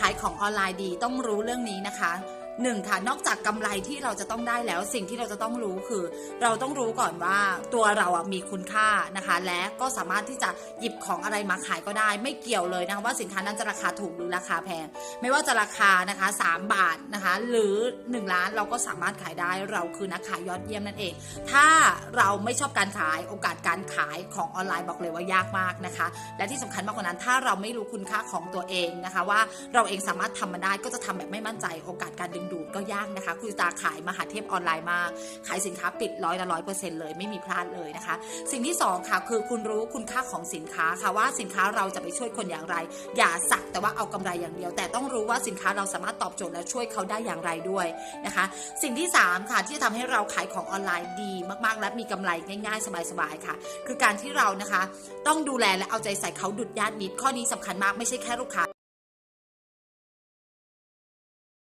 ขายของออนไลน์ดีต้องรู้เรื่องนี้นะคะ หนึ่งค่ะนอกจากกำไรที่เราจะต้องได้แล้วสิ่งที่เราจะต้องรู้คือ เราต้องรู้ก่อนว่าตัวเราอะมีคุณค่านะคะ และก็สามารถที่จะหยิบของอะไรมาขายก็ได้ ไม่เกี่ยวเลยนะคะว่าสินค้านั้นจะราคาถูกหรือราคาแพง ไม่ว่าจะราคานะคะ 3 บาทนะคะ หรือ 1 ล้านเราก็สามารถขายได้เราคือนักขายยอดเยี่ยมนั่นเอง ถ้าเราไม่ชอบการขายโอกาสการขายของออนไลน์บอกเลยว่ายากมากนะคะ และที่สำคัญมากกว่านั้น ถ้าเราไม่รู้คุณค่าของตัวเองนะคะ ว่าเราเองสามารถทำมันได้ก็จะทำแบบไม่มั่นใจโอกาสการดึงดูดก็ยากนะคะ คุณตาขายมหาเทพออนไลน์มา ขายสินค้าปิดร้อยละร้อยเปอร์เซ็นต์เลยไม่มีพลาดเลยนะคะ สิ่งที่สองค่ะ คือคุณรู้คุณค่าของสินค้าค่ะว่าสินค้าเราจะไปช่วยคนอย่างไร อย่าสักแต่ว่าเอากำไรอย่างเดียว แต่ต้องรู้ว่าสินค้าเราสามารถตอบโจทย์และช่วยเขาได้อย่างไรด้วยนะคะ สิ่งที่สามค่ะ ที่จะทำให้เราขายของออนไลน์ดีมากๆ และมีกำไรง่าย ๆ สบายๆค่ะ คือการที่เรานะคะ ต้องดูแลและเอาใจใส่เขาดุดญาติมิตรข้อนี้สำคัญมากไม่ใช่แค่ลูกค้า